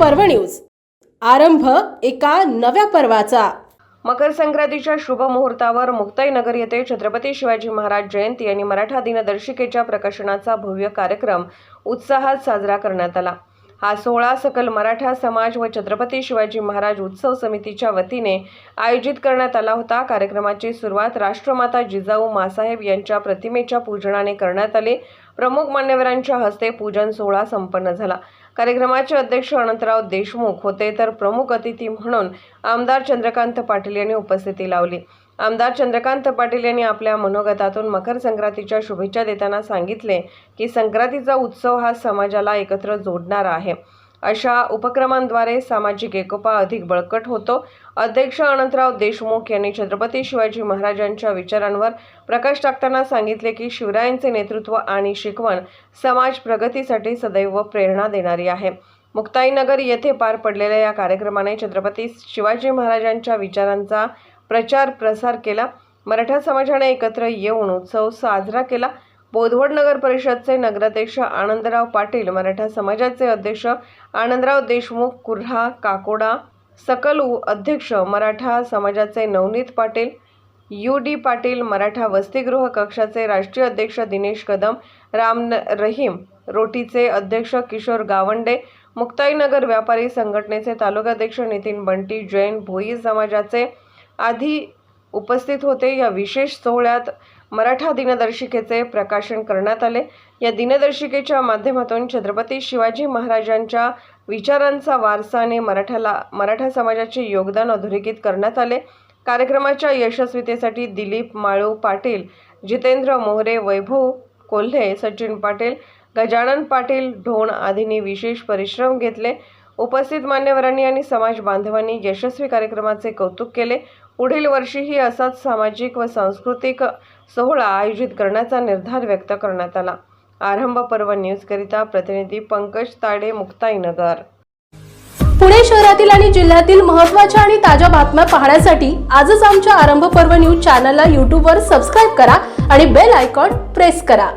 पर्व न्यूज. आरंभ एका नव्या पर्वाचा. मकर संक्रांतीच्या शुभ मुहूर्तावर मुक्ताईनगर येथे छत्रपती शिवाजी महाराज जयंती आणि मराठा दिनदर्शिकेच्या प्रकाशनाचा भव्य कार्यक्रम उत्साहात साजरा करण्यात आला. हा सोहळा सकल मराठा समाज व छत्रपती शिवाजी महाराज उत्सव समितीच्या वतीने आयोजित करण्यात आला होता. कार्यक्रमाची सुरुवात राष्ट्रमाता जिजाऊ मासाहेब यांच्या प्रतिमेच्या पूजनाने करण्यात आले. प्रमुख मान्यवरांच्या हस्ते पूजन सोहळा संपन्न झाला. कार्यक्रमाचे अध्यक्ष अनंतराव देशमुख होते तर प्रमुख अतिथी म्हणून आमदार चंद्रकांत पाटील यांनी उपस्थिती लावली. आमदार चंद्रकांत पाटील यांनी आपल्या मनोगतातून मकर संक्रांतीच्या शुभेच्छा देताना सांगितले की संक्रांतीचा उत्सव हा समाजाला एकत्र जोडणारा आहे. अशा उपक्रमांद्वारे सामाजिक एकोपा अधिक बळकट होतो. अध्यक्ष अनंतराव देशमुख यांनी छत्रपती शिवाजी महाराजांच्या विचारांवर प्रकाश टाकताना सांगितले की शिवरायांचे नेतृत्व आणि शिकवण समाज प्रगतीसाठी सदैव प्रेरणा देणारी आहे. मुक्ताईनगर येथे पार पडलेल्या या कार्यक्रमाने छत्रपती शिवाजी महाराजांच्या विचारांचा प्रचार प्रसार केला. मराठा समाजाने एकत्र येऊन उत्सव साजरा केला. बोधवड नगर परिषदचे नगराध्यक्ष आनंदराव पाटील मराठा समाजाचे अध्यक्ष आनंदराव देशमुख कुर्हा काकोडा सकल अध्यक्ष मराठा समाजाचे नवनीत पाटील यू डी पाटील मराठा वसतिगृह कक्षाचे राष्ट्रीय अध्यक्ष दिनेश कदम राम रहीम रोटीचे अध्यक्ष किशोर गावंडे मुक्ताईनगर व्यापारी संघटनेचे तालुकाध्यक्ष नितीन बंटी जैन भोई समाजाचे आधी उपस्थित होते. या विशेष सोहळ्यात मराठा दिनदर्शिकेचे प्रकाशन करण्यात आले. या दिनदर्शिकेच्या माध्यमातून छत्रपती शिवाजी महाराजांच्या विचारांचा वारसा आणि मराठाला मराठा समाजाचे योगदान अधोरेखित करण्यात आले. कार्यक्रमाच्या यशस्वीतेसाठी दिलीप माळू पाटील जितेंद्र मोहरे वैभव कोल्हे सचिन पाटील गजानन पाटील ढोण आदींनी विशेष परिश्रम घेतले. उपस्थित मान्यवरांनी आणि समाज बांधवांनी यशस्वी कार्यक्रमाचे कौतुक केले. पुढील वर्षीही असाच सामाजिक व सांस्कृतिक सोहळा आयोजित करण्याचा निर्धार व्यक्त करण्यात आला. आरंभ पर्व न्यूजकरिता प्रतिनिधी पंकज ताडे मुक्ताईनगर. पुणे शहरातील आणि जिल्ह्यातील महत्त्वाच्या आणि ताज्या बातम्या पाहण्यासाठी आजच आमच्या आरंभ पर्व न्यूज चॅनलला यूट्यूबवर सबस्क्राईब करा आणि बेल आयकॉन प्रेस करा.